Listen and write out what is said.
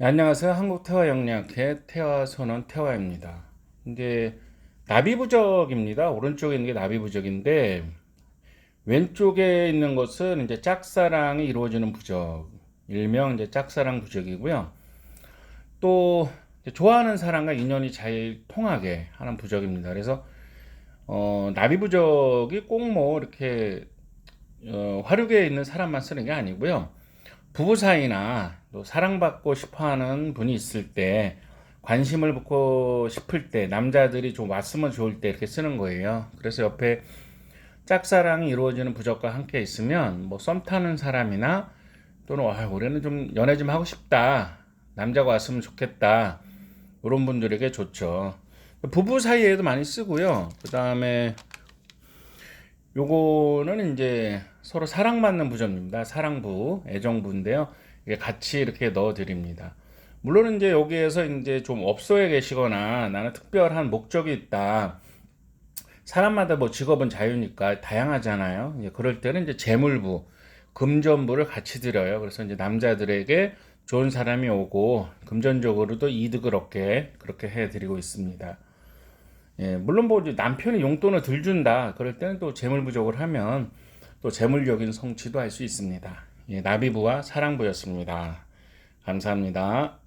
네, 안녕하세요. 한국 태화 영양학회 태화 선원 태화입니다. 이제 나비 부적입니다. 오른쪽에 있는 게 나비 부적인데 왼쪽에 있는 것은 이제 짝사랑이 이루어지는 부적, 일명 이제 짝사랑 부적이고요. 또 좋아하는 사람과 인연이 잘 통하게 하는 부적입니다. 그래서 어, 나비 부적이 꼭 뭐 이렇게 어, 화력에 있는 사람만 쓰는 게 아니고요. 부부 사이나 또 사랑받고 싶어 하는 분이 있을 때 관심을 받고 싶을 때 남자들이 좀 왔으면 좋을 때 이렇게 쓰는 거예요. 그래서 옆에 짝사랑이 이루어지는 부적과 함께 있으면 뭐 썸 타는 사람이나 또는 와, 올해는 좀 연애 좀 하고 싶다. 남자가 왔으면 좋겠다. 이런 분들에게 좋죠. 부부 사이에도 많이 쓰고요. 그 다음에 요거는 이제 서로 사랑받는 부점입니다. 사랑부, 애정부인데요. 이게 같이 이렇게 넣어 드립니다. 물론 이제 여기에서 이제 좀 업소에 계시거나 나는 특별한 목적이 있다. 사람마다 뭐 직업은 자유니까 다양하잖아요. 이제 그럴 때는 이제 재물부, 금전부를 같이 드려요. 그래서 이제 남자들에게 좋은 사람이 오고 금전적으로도 이득을 얻게 그렇게 해 드리고 있습니다. 예, 물론 뭐 남편이 용돈을 덜 준다. 그럴 때는 또 재물 부족을 하면 또 재물적인 성취도 할 수 있습니다. 예, 나비부와 사랑부였습니다. 감사합니다.